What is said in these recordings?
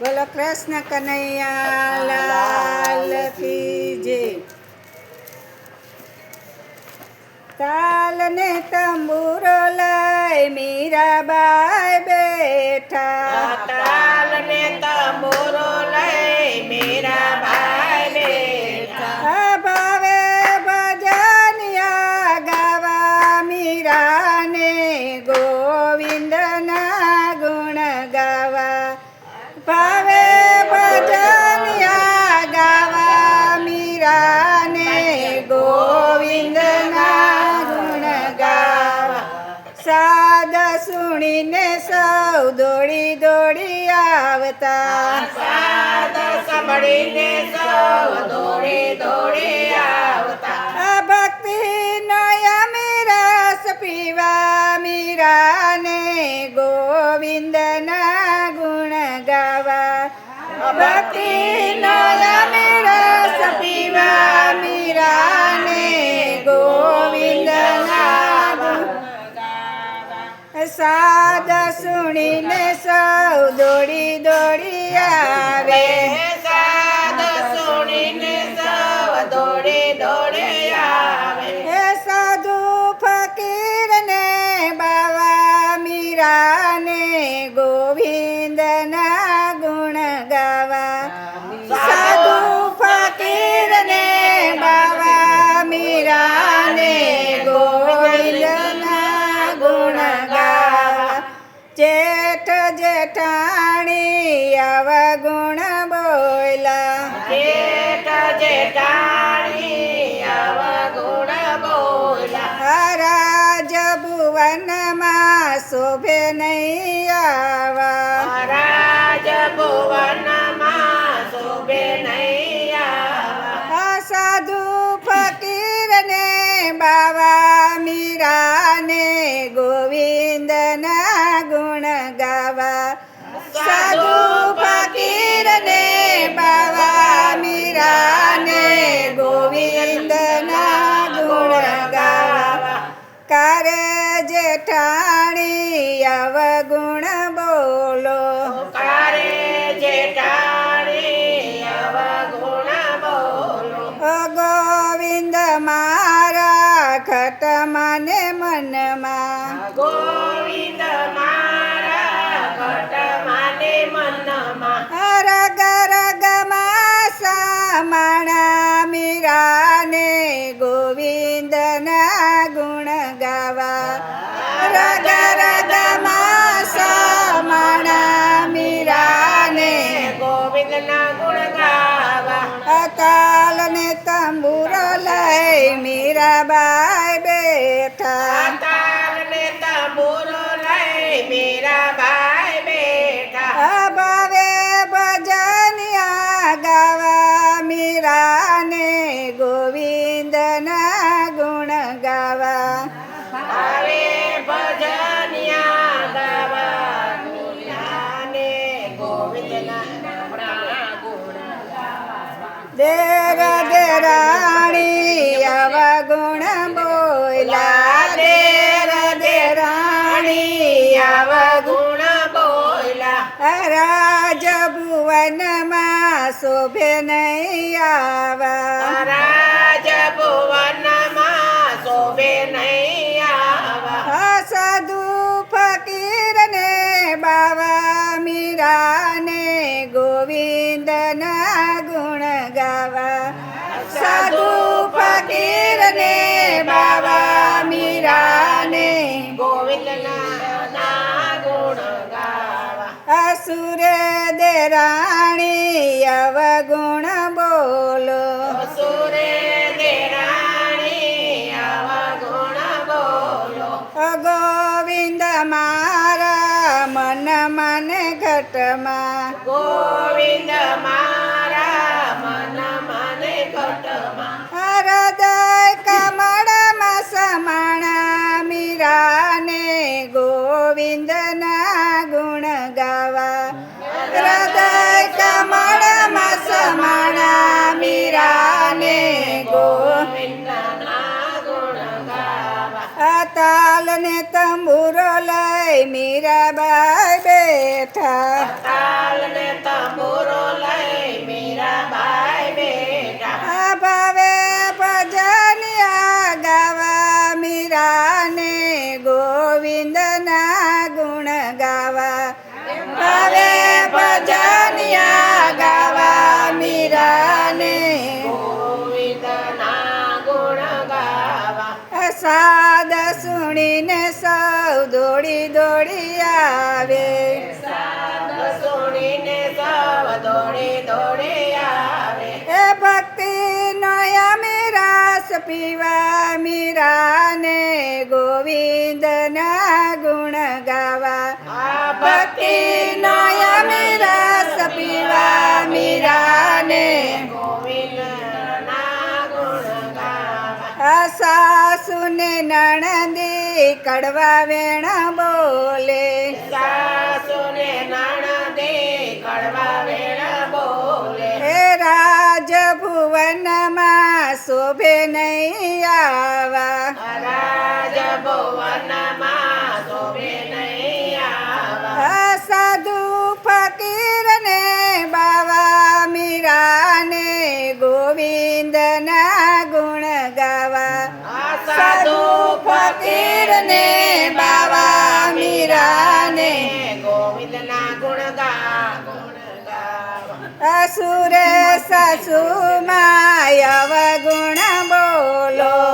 બોલો કૃષ્ણ કનૈયા લાલ કી જય. તાલ ને તંબુરો લઈ મીરાબાઈ બેઠા. સુણીને સૌ દોડી દોડી આવતા. સાંભળીને સૌ દોડી દોડી આવતા. આ ભક્તિ નયા રસ પીવા મીરાને ગોવિંદના ગુણ ગાવા. ભક્તિ સાદ સુણીને સૌ દોડી દોડી આવે. સાદ સુણીને સૌ દોડી જેઠાણી અવગુણ બોલા જેઠ જેઠાણી આવા ગુણ બોલા રાજ ભુવનમાં શોભે નહીં આવા. રાજ ભુવનમાં શોભે નહીં આવા. સાધુ ફકીરને બાવા મીરાને ગોવિંદના અવગુણ બોલો. કારે બોલો. ગોવિંદ મારા ખત મને મનમાં. તંબુરો લઈ મીરાબાઈ શોભે નહીં આવા. રાજ ભુવનમાં શોભે નહીં આવા. સાધુ ફકીર ને બાવા મીરાને ગોવિંદના ગુણ ગાવા. સાધુ ફકીરને બાવા મીરાને ગોવિંદ ના ગુણ ગાવા. અસુર દેરાણી અવગુણ બોલો. આવા ગુણ બોલો. ગોવિંદ મારા મન મને ઘટમાં. ગોવિંદ મારા તંબુરો લઈ મીરાબાઈ બેઠા. તાલ ને તંબુરો લઈ મીરાબાઈ બેઠા. ભાવે ભજનિયા ગાવા મીરાને ગોવિંદના ગુણ ગાવા. ભાવે ભજનિયા ગાવા મીરાને ગોવિંદના ગુણ ગાવા. સુણીને સૌ દોડી દોડી આવે. સુણીને સૌ દોડી દોડી આવે એ ભક્તિ નયા મીરાસ પીવા મીરાને ગોવિંદના ગુણ ગાવા. ભક્તિ નયા મીરાસ પીવા મીરાને સાસુને નણંદી કડવા વેણા બોલે. સાસુને નણંદી કડવા વેણા બોલે. હે રાજભુવનમાં શોભે નહીં આવા. રાજભુવન ને બાવા મીરાને. ગોવિંદના ગુણ ગા અસુર સસુ માય ગુણ બોલો.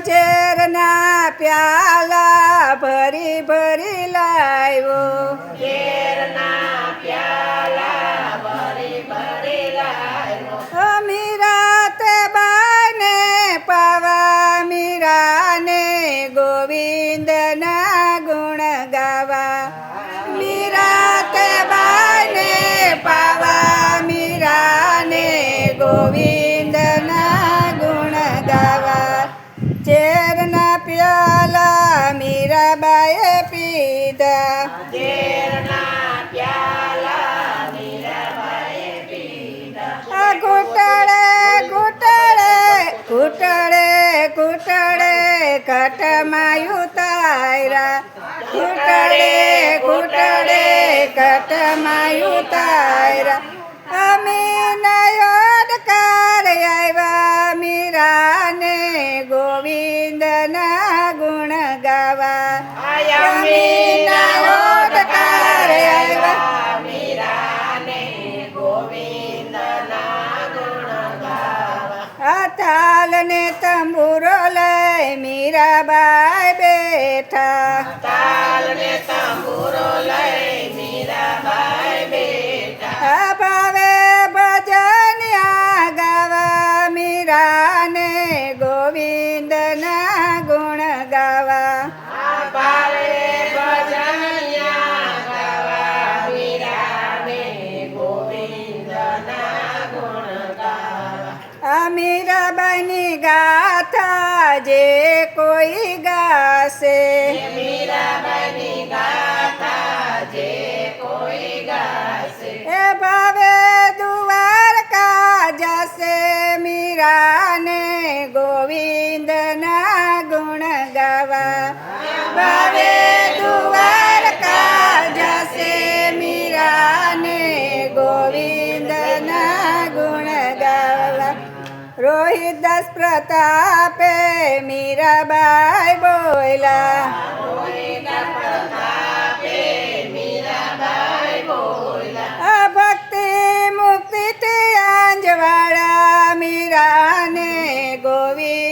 ઝેરના પ્યાલા ભરી ભરી પીધા ઘૂંટળે ઘૂંટળે ઘૂંટળે ઘૂંટળે કટમાયું તારા ઘૂંટળે ઘૂંટળે કટમાયું તારા અને તંબુરો લઈ મીરાબા દસ પ્રતાપે મીરાબાઈ બોયલા આ ભક્તિ મુક્તિ તે આંજવાળા મીરાને ગોવિંદ